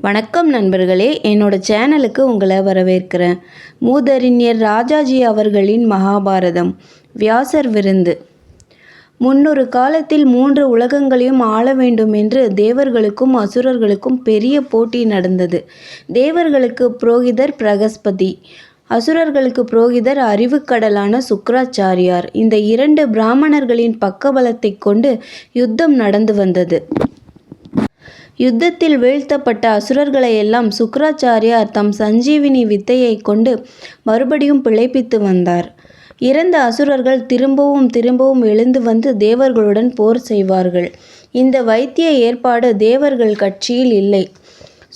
வணக்கம் நண்பர்களே என்னோட சேனலுக்கு உங்களை வரவேற்கிறேன். மூதறிஞர் ராஜாஜி அவர்களின் மகாபாரதம் வியாசர் விருந்து. முன்னொரு காலத்தில் மூன்று உலகங்களையும் ஆள வேண்டும் என்று தேவர்களுக்கும் அசுரர்களுக்கும் பெரிய போட்டி நடந்தது. தேவர்களுக்கு புரோகிதர் பிரகஸ்பதி அசுரர்களுக்கு புரோகிதர் அறிவுக்கடலான சுக்ராச்சாரியார் இந்த இரண்டு பிராமணர்களின் பக்கபலத்தை கொண்டு யுத்தம் நடந்து வந்தது. யுத்தத்தில் வீழ்த்தப்பட்ட அசுரர்களை எல்லாம் சுக்ராச்சாரியார் தம் சஞ்சீவினி வித்தையை கொண்டு மறுபடியும் பிழைப்பித்து வந்தார். இறந்த அசுரர்கள் திரும்பவும் திரும்பவும் எழுந்து வந்து தேவர்களுடன் போர் செய்வார்கள். இந்த வைத்திய ஏற்பாடு தேவர்கள் கட்சியில் இல்லை.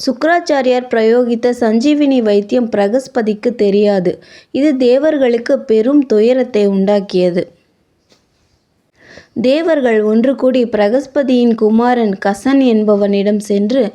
சுக்ராச்சாரியார் பிரயோகித்த சஞ்சீவினி வைத்தியம் பிரகஸ்பதிக்கு தெரியாது. இது தேவர்களுக்கு பெரும் துயரத்தை உண்டாக்கியது. தேவர்கள் ஒன்று கூடி பிரகஸ்பதியின் குமாரன் கசன் என்பவனிடம் சென்று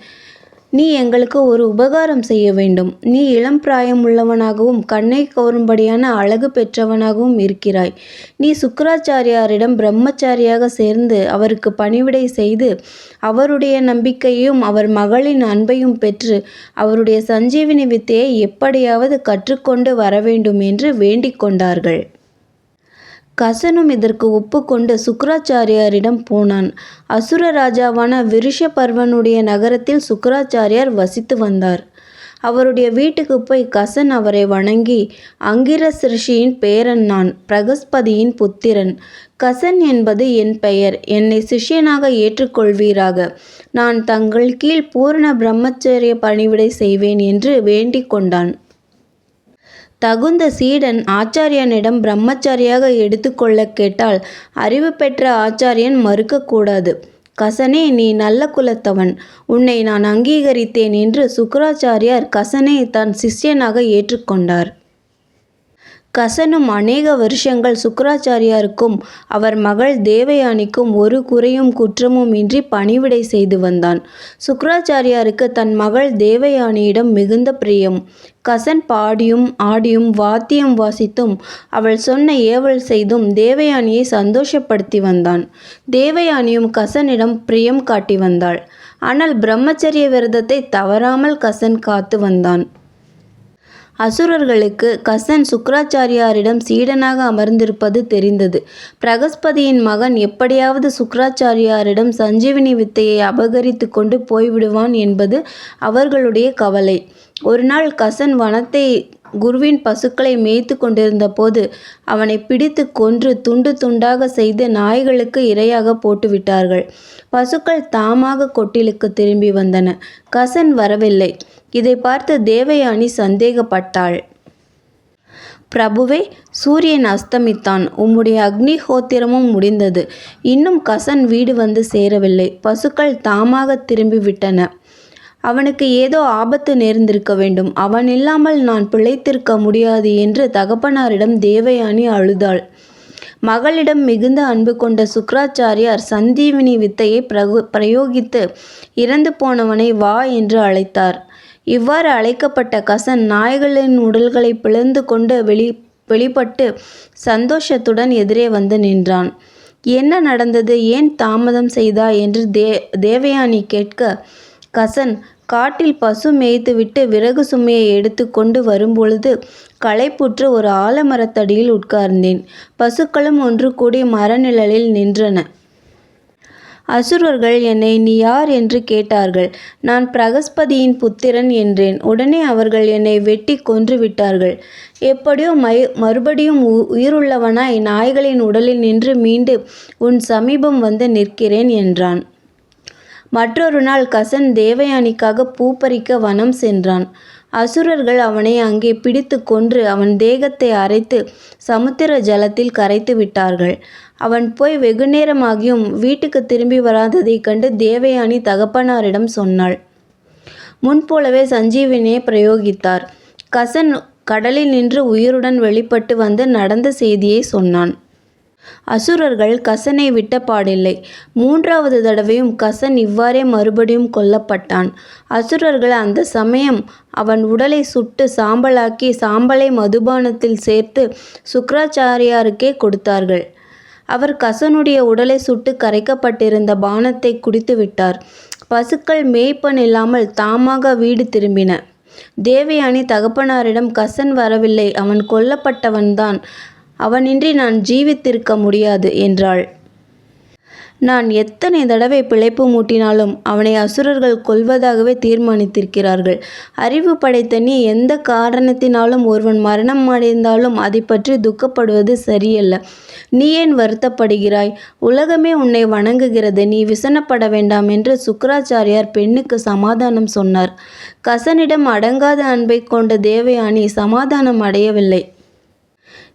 நீ எங்களுக்கு ஒரு உபகாரம் செய்ய வேண்டும். நீ இளம் பிராயம் உள்ளவனாகவும் கண்ணை கவரும்படியான அழகு பெற்றவனாகவும் இருக்கிறாய். நீ சுக்கராச்சாரியாரிடம் பிரம்மச்சாரியாக சேர்ந்து அவருக்கு பணிவிடை செய்து அவருடைய நம்பிக்கையும் அவர் மகளின் அன்பையும் பெற்று அவருடைய சஞ்சீவினி வித்தையை எப்படியாவது கற்றுக்கொண்டு வர வேண்டும் என்று வேண்டிக் கொண்டார்கள். கசனும் இதற்கு ஒப்புக்கொண்டு சுக்கராச்சாரியாரிடம் போனான். அசுர ராஜாவான விருஷபர்வனுடைய நகரத்தில் சுக்கராச்சாரியார் வசித்து வந்தார். அவருடைய வீட்டுக்கு போய் கசன் அவரை வணங்கி அங்கிரஸ் ரிஷியின் பேரன் நான் பிரகஸ்பதியின் புத்திரன். கசன் என்பது என் பெயர். என்னை சிஷ்யனாக ஏற்றுக்கொள்வீராக. நான் தங்கள் கீழ் பூரண பிரம்மச்சரிய பணிவிடை செய்வேன் என்று வேண்டிக் கொண்டான். தகுந்த சீடன் ஆச்சாரியனிடம் பிரம்மச்சாரியாக எடுத்துக்கொள்ள கேட்டால் அறிவு பெற்ற ஆச்சாரியன் மறுக்கக்கூடாது. கசனே நீ நல்ல குலத்தவன். உன்னை நான் அங்கீகரித்தேன் என்று சுக்கராச்சாரியார் கசனை தன் சிஷ்யனாக ஏற்றுக்கொண்டார். கசனும் அநேக வருஷங்கள் சுக்கராச்சாரியாருக்கும் அவர் மகள் தேவயானிக்கும் ஒரு குறையும் குற்றமும் இன்றி பணிவிடை செய்து வந்தான். சுக்கராச்சாரியாருக்கு தன் மகள் தேவயானியிடம் மிகுந்த பிரியம். கசன் பாடியும் ஆடியும் வாத்தியம் வாசித்தும் அவள் சொன்ன ஏவல் செய்தும் தேவயானியை சந்தோஷப்படுத்தி வந்தான். தேவயானியும் கசனிடம் பிரியம் காட்டி வந்தாள். ஆனால் பிரம்மச்சரிய விரதத்தை தவறாமல் கசன் காத்து வந்தான். அசுரர்களுக்கு கசன் சுக்கராச்சாரியாரிடம் சீடனாக அமர்ந்திருப்பது தெரிந்தது. பிரகஸ்பதியின் மகன் எப்படியாவது சுக்கராச்சாரியாரிடம் சஞ்சீவினி வித்தையை அபகரித்து கொண்டு போய்விடுவான் என்பது அவர்களுடைய கவலை. ஒரு நாள் கசன் வனத்தை குருவின் பசுக்களை மேய்த்து கொண்டிருந்த போது அவனை பிடித்து கொன்று துண்டு துண்டாக செய்து நாய்களுக்கு இரையாக போட்டுவிட்டார்கள். பசுக்கள் தாமாக கொட்டிலுக்கு திரும்பி வந்தன. கசன் வரவில்லை. இதை பார்த்து தேவயானி சந்தேகப்பட்டாள். பிரபுவே சூரியன் அஸ்தமித்தான். உம்முடைய அக்னிஹோத்திரமும் முடிந்தது. இன்னும் கசன் வீடு வந்து சேரவில்லை. பசுக்கள் தாமாக திரும்பிவிட்டன. அவனுக்கு ஏதோ ஆபத்து நேர்ந்திருக்க வேண்டும். அவன் இல்லாமல் நான் பிழைத்திருக்க முடியாது என்று தகப்பனாரிடம் தேவயானி அழுதாள். மகளிடம் மிகுந்த அன்பு கொண்ட சுக்கராச்சாரியார் சந்தீவினி வித்தையை பிரகு பிரயோகித்து இறந்து போனவனை வா என்று அழைத்தார். இவ்வாறு அழைக்கப்பட்ட கசன் நாய்களின் உடல்களை பிளந்து கொண்டு வெளி வெளிப்பட்டு சந்தோஷத்துடன் எதிரே வந்து நின்றான். என்ன நடந்தது? ஏன் தாமதம் செய்தா என்று தே தேவயானி கேட்க கசன் காட்டில் பசு மேய்த்துவிட்டு விறகு சுமையை எடுத்து கொண்டு வரும்பொழுது களைப்புற்று ஒரு ஆலமரத்தடியில் உட்கார்ந்தேன். பசுக்களும் ஒன்று கூடி மரநிழலில் நின்றன. அசுரர்கள் என்னை நீ யார் என்று கேட்டார்கள். நான் பிரகஸ்பதியின் புத்திரன் என்றேன். உடனே அவர்கள் என்னை வெட்டி கொன்று விட்டார்கள் எப்படியோ மை மறுபடியும் உயிருள்ளவனாய் நாய்களின் உடலில் நின்று மீண்டு உன் சமீபம் வந்து நிற்கிறேன் என்றான். மற்றொரு நாள் கசன் தேவயானிக்காக பூப்பறிக்க வனம் சென்றான். அசுரர்கள் அவனை அங்கே பிடித்து கொன்று அவன் தேகத்தை அரைத்து சமுத்திர ஜலத்தில் கரைத்து விட்டார்கள். அவன் போய் வெகுநேரமாகியும் வீட்டுக்கு திரும்பி வராததைக் கண்டு தேவயானி தகப்பனாரிடம் சொன்னாள். முன்போலவே சஞ்சீவினியை பிரயோகித்தார். கசன் கடலில் நின்று உயிருடன் வெளிப்பட்டு வந்து நடந்த செய்தியை சொன்னான். அசுரர்கள் கசனை விட்ட பாடில்லை மூன்றாவது தடவையும் கசன் இவ்வாறே மறுபடியும் கொல்லப்பட்டான். அசுரர்கள் அந்த சமயம் அவன் உடலை சுட்டு சாம்பலாக்கி சாம்பலை மதுபானத்தில் சேர்த்து சுக்கராச்சாரியாருக்கே கொடுத்தார்கள். அவர் கசனுடைய உடலை சுட்டு கரைக்கப்பட்டிருந்த பானத்தை குடித்து விட்டார். பசுக்கள் மேய்ப்பன் இல்லாமல் தாமாக வீடு திரும்பின. தேவயானி தகப்பனாரிடம் கசன் வரவில்லை. அவன் கொல்லப்பட்டவன்தான். அவனின்றி நான் ஜீவித்திருக்க முடியாது என்றாள். நான் எத்தனை தடவை பிழைப்பு மூட்டினாலும் அவனை அசுரர்கள் கொல்வதாகவே தீர்மானித்திருக்கிறார்கள். அறிவு படைத்த நீ எந்த காரணத்தினாலும் ஒருவன் மரணம் அடைந்தாலும் அதை பற்றி துக்கப்படுவது சரியல்ல. நீ ஏன் வருத்தப்படுகிறாய்? உலகமே உன்னை வணங்குகிறது. நீ விசனப்பட வேண்டாம் என்று சுக்கராச்சாரியார் பெண்ணுக்கு சமாதானம் சொன்னார். கசனிடம் அடங்காத அன்பைக் கொண்ட தேவயானி சமாதானம் அடையவில்லை.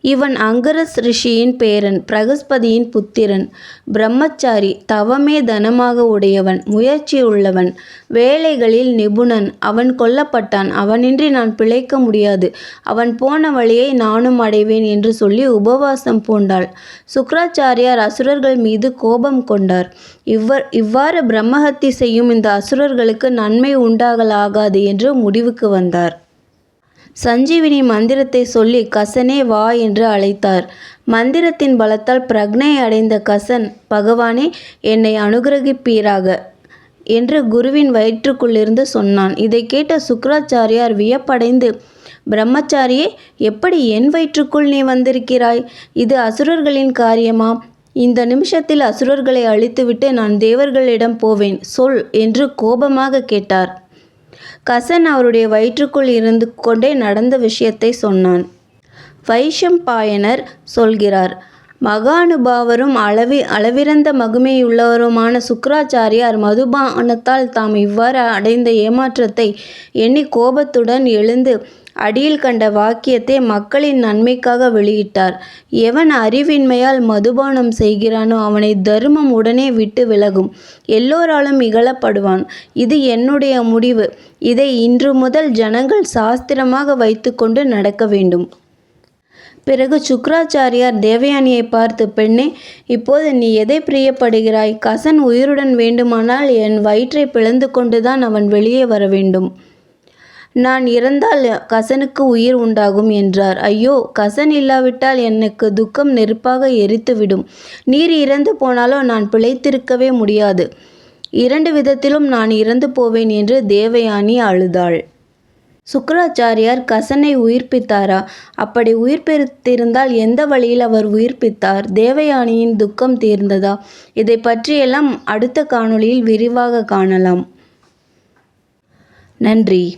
இவன் அங்கரஸ் ரிஷியின் பேரன் பிரகஸ்பதியின் புத்திரன். பிரம்மச்சாரி. தவமே தனமாக உடையவன். முயற்சி உள்ளவன். வேலைகளில் நிபுணன். அவன் கொல்லப்பட்டான். அவனின்றி நான் பிழைக்க முடியாது. அவன் போன வழியை நானும் அடைவேன் என்று சொல்லி உபவாசம் பூண்டாள். சுக்ராச்சாரியார் அசுரர்கள் மீது கோபம் கொண்டார். இவ்வர் இவ்வாறு பிரம்மஹத்தி செய்யும் இந்த அசுரர்களுக்கு நன்மை உண்டாகலாகாது என்று முடிவுக்கு வந்தார். சஞ்சீவினி மந்திரத்தை சொல்லி கசனே வா என்று அழைத்தார். மந்திரத்தின் பலத்தால் பிரக்ஞை அடைந்த கசன் பகவானே என்னை அனுக்கிரகிப்பீராக என்று குருவின் வயிற்றுக்குள்ளிருந்து சொன்னான். இதைக் கேட்ட சுக்ராச்சாரியார் வியப்படைந்து பிரம்மச்சாரியே எப்படி என் வயிற்றுக்குள் நீ வந்திருக்கிறாய்? இது அசுரர்களின் காரியமா? இந்த நிமிஷத்தில் அசுரர்களை அழித்துவிட்டு நான் தேவர்களிடம் போவேன் சொல் என்று கோபமாகக் கேட்டார். கசன் அவருடைய வயிற்றுக்குள் இருந்து கொண்டே நடந்த விஷயத்தை சொன்னான். வைஷம்பாயனர் சொல்கிறார் மகானுபாவரும் அளவி அளவிறந்த மகிமையுள்ளவருமான சுக்கராச்சாரியார் மதுபானத்தால் தாம் இவ்வாறு அடைந்த ஏமாற்றத்தை எண்ணி கோபத்துடன் எழுந்து அடியில் கண்ட வாக்கியத்தை மக்களின் நன்மைக்காக வெளியிட்டார். எவன் அறிவின்மையால் மதுபானம் செய்கிறானோ அவனை தருமம் உடனே விட்டு விலகும். எல்லோராலும் இகழப்படுவான். இது என்னுடைய முடிவு. இதை இன்று முதல் ஜனங்கள் சாஸ்திரமாக வைத்துக்கொண்டு நடக்க வேண்டும். பிறகு சுக்ராச்சாரியார் தேவயானியைப் பார்த்து பெண்ணே இப்போது நீ எதை பிரியப்படுகிறாய்? கசன் உயிருடன் வேண்டுமானால் என் வயிற்றை பிளந்து கொண்டுதான் அவன் வெளியே வர வேண்டும் நான் இறந்தால் கசனுக்கு உயிர் உண்டாகும் என்றார். ஐயோ. கசன் இல்லாவிட்டால் எனக்கு துக்கம் நெருப்பாக எரித்துவிடும். நீர் இறந்து போனாலோ நான் பிழைத்திருக்கவே முடியாது. இரண்டு விதத்திலும் நான் இறந்து போவேன் என்று தேவயானி அழுதாள். சுக்கராச்சாரியார் கசனை உயிர்ப்பித்தாரா? அப்படி உயிர்ப்பித்திருந்தால் எந்த வழியில் அவர் உயிர்ப்பித்தார்? தேவயானியின் துக்கம் தீர்ந்ததா? இதை பற்றியெல்லாம் அடுத்த காணொளியில் விரிவாக காணலாம். நன்றி.